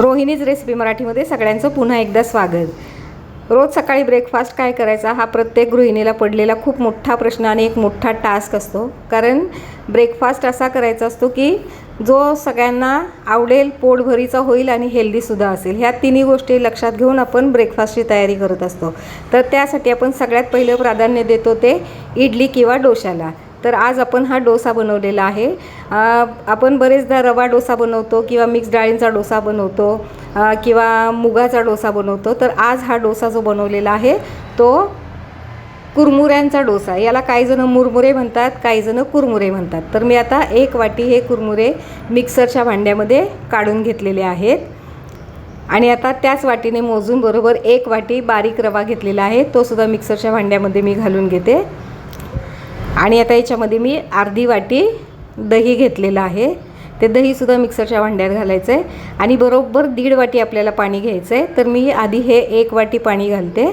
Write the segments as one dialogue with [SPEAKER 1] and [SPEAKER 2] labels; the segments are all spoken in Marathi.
[SPEAKER 1] रोहिणीज रेसिपी मराठीमध्ये सगळ्यांचं पुन्हा एकदा स्वागत. रोज सकाळी ब्रेकफास्ट काय करायचा हा प्रत्येक गृहिणीला पडलेला खूप मोठा प्रश्न आणि एक मोठा टास्क असतो. कारण ब्रेकफास्ट असा करायचा असतो की जो सगळ्यांना आवडेल पोटभरीचा होईल आणि हेल्दीसुद्धा असेल. ह्या तिन्ही गोष्टी लक्षात घेऊन आपण ब्रेकफास्टची तयारी करत असतो. तर त्यासाठी आपण सगळ्यात पहिलं प्राधान्य देतो ते इडली किंवा डोशाला. तर आज आपण हा डोसा बनवलेला आहे. आपण बरेचदा रवा डोसा बनवतो किंवा मिक्स डाळींचा डोसा बनवतो किंवा मुगाचा डोसा बनवतो. तर आज हा डोसा जो बनवलेला आहे तो कुरमुऱ्यांचा डोसा. याला काहीजणं मुरमुरे म्हणतात काहीजणं कुरमुरे म्हणतात. तर मी आता एक वाटी हे कुरमुरे मिक्सरच्या भांड्यामध्ये काढून घेतलेले आहेत. आणि आता त्याच वाटीने मोजून बरोबर एक वाटी बारीक रवा घेतलेला आहे. तो सुद्धा मिक्सरच्या भांड्यामध्ये मी घालून घेते. आणि आता याच्यामध्ये मी अर्धी वाटी दही घेतलेलं आहे. ते दहीसुद्धा मिक्सरच्या भांड्यात घालायचं आहे आणि बरोबर दीड वाटी आपल्याला पाणी घ्यायचं आहे तर मी आधी हे एक वाटी पाणी घालते.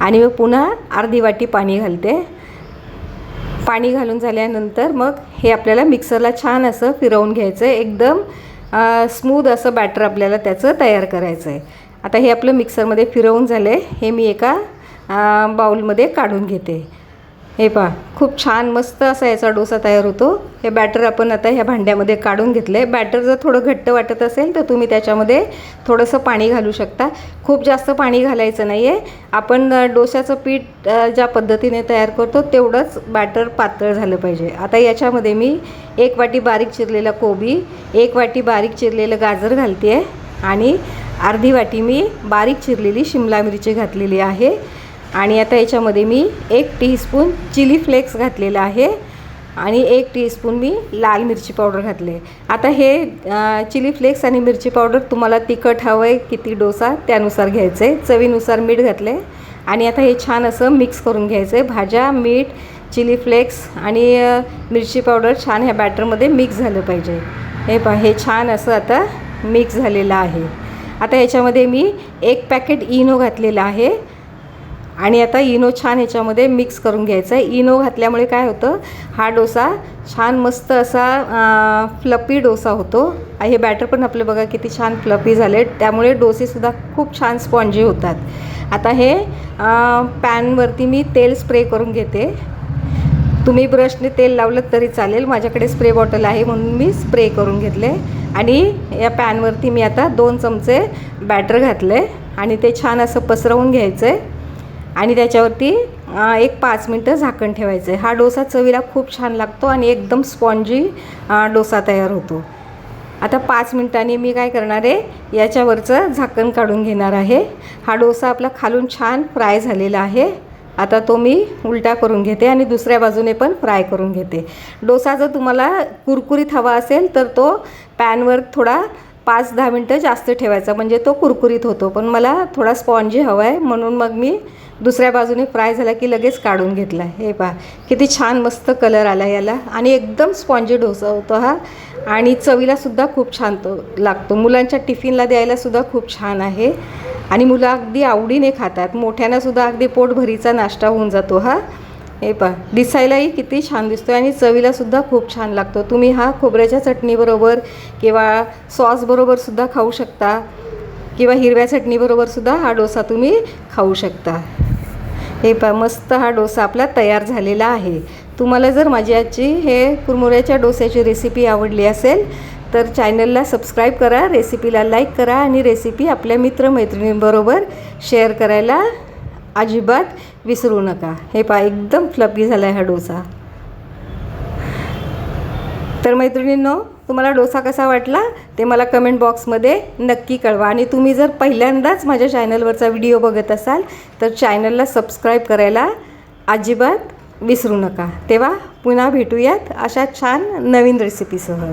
[SPEAKER 1] आणि मग पुन्हा अर्धी वाटी पाणी घालते. पाणी घालून झाल्यानंतर मग हे आपल्याला मिक्सरला छान असं फिरवून घ्यायचं आहे एकदम स्मूद असं बॅटर आपल्याला त्याचं तयार करायचं आहे आता हे आपलं मिक्सरमध्ये फिरवून झालं आहे हे मी एका बाऊलमध्ये बाउलमध्ये काढून घेते. हे पहा खूप छान मस्त असा याचा डोसा तयार होतो. हे बॅटर आपण आता ह्या भांड्यामध्ये काढून घेतलं आहे बॅटर जर थोडं घट्ट वाटत असेल तर तुम्ही त्याच्यामध्ये थोडंसं पाणी घालू शकता. खूप जास्त पाणी घालायचं नाही आहे आपण डोशाचं डोश्याचं पीठ ज्या पद्धतीने तयार करतो तेवढंच बॅटर पातळ झालं पाहिजे. आता याच्यामध्ये मी एक वाटी बारीक चिरलेला कोबी एक वाटी बारीक चिरलेलं गाजर घालते आहे आणि अर्धी वाटी मी बारीक चिरलेली शिमला मिरची घातलेली आहे. आणि आता याच्यामध्ये मी एक टीस्पून चिली फ्लेक्स घातलेला आहे आणि एक टीस्पून मी लाल मिरची पावडर घातले. आता हे चिली फ्लेक्स आणि मिरची पावडर तुम्हाला तिखट हवं आहे किती डोसा त्यानुसार घ्यायचं आहे चवीनुसार मीठ घातलं आहे आणि आता हे छान असं मिक्स करून घ्यायचं आहे भाज्या मीठ चिली फ्लेक्स आणि मिरची पावडर छान ह्या बॅटरमध्ये मिक्स झालं पाहिजे. हे पा हे छान असं आता मिक्स झालेलं आहे. आता याच्यामध्ये मी एक पॅकेट इनो घातलेलं आहे. आणि आता इनो छान ह्याच्यामध्ये मिक्स करून घ्यायचं आहे. इनो घातल्यामुळे काय होतं हा डोसा छान मस्त असा फ्लपी डोसा होतो. हे बॅटर पण आपलं बघा किती छान फ्लपी झाले. त्यामुळे डोसेसुद्धा खूप छान स्पॉन्जी होतात. आता हे पॅनवरती मी तेल स्प्रे करून घेते. तुम्ही ब्रशने तेल लावलं तरी चालेल. माझ्याकडे स्प्रे बॉटल आहे म्हणून मी स्प्रे करून घेतले. आणि या पॅनवरती मी आता दोन चमचे बॅटर घातले. आणि ते छान असं पसरवून घ्यायचं आहे आणि त्याच्यावरती एक पाच मिनटं झाकण ठेवायचं. आहे हा डोसा चवीला खूप छान लागतो आणि एकदम स्पॉन्जी डोसा तयार होतो. आता पाच मिनटांनी मी काय करणार आहे याच्यावरचं झाकण काढून घेणार आहे. हा डोसा आपला खालून छान फ्राय झालेला आहे. आता तो मी उलटा करून घेते आणि दुसऱ्या बाजूने पण फ्राय करून घेते. डोसा जर तुम्हाला कुरकुरीत हवा असेल तर तो पॅनवर थोडा पाच दहा मिनटं जास्त ठेवायचा. म्हणजे तो कुरकुरीत होतो. पण मला थोडा स्पॉन्जी हवा आहे. म्हणून मग मी दुसऱ्या बाजूने फ्राय झाला की लगेच काढून घेतला. हे पहा किती छान मस्त कलर आला याला. आणि एकदम स्पॉन्जी डोसा होतो हा. आणि चवीलासुद्धा खूप छान तो लागतो. मुलांच्या टिफिनला द्यायलासुद्धा खूप छान आहे. आणि मुलं अगदी आवडीने खातात. मोठ्यांनासुद्धा अगदी पोटभरीचा नाश्ता होऊन जातो हा. हे पहा दिसायलाही किती छान दिसतो आणि चवीलासुद्धा खूप छान लागतो. तुम्ही हा खोबऱ्याच्या चटणीबरोबर किंवा सॉसबरोबरसुद्धा खाऊ शकता. किंवा हिरव्या चटणीबरोबरसुद्धा हा डोसा तुम्ही खाऊ शकता. हे पहा मस्त हा डोसा आपला तयार झालेला आहे. तुम्हाला जर माझी आजची हे कुरमुऱ्याच्या डोस्याची रेसिपी आवडली असेल तर चॅनलला सबस्क्राईब करा रेसिपीला लाईक करा आणि रेसिपी आपल्या मित्रमैत्रिणींबरोबर शेअर करायला अजिबात विसरू नका. हे पा एकदम फ्लपी झाला आहे हा डोसा. तर मैत्रिणींनो तुम्हाला डोसा कसा वाटला ते मला कमेंट बॉक्समध्ये नक्की कळवा. आणि तुम्ही जर पहिल्यांदाच माझ्या चॅनलवरचा व्हिडिओ बघत असाल तर चॅनलला सबस्क्राईब करायला अजिबात विसरू नका. तेव्हा पुन्हा भेटूयात अशा छान नवीन रेसिपीसह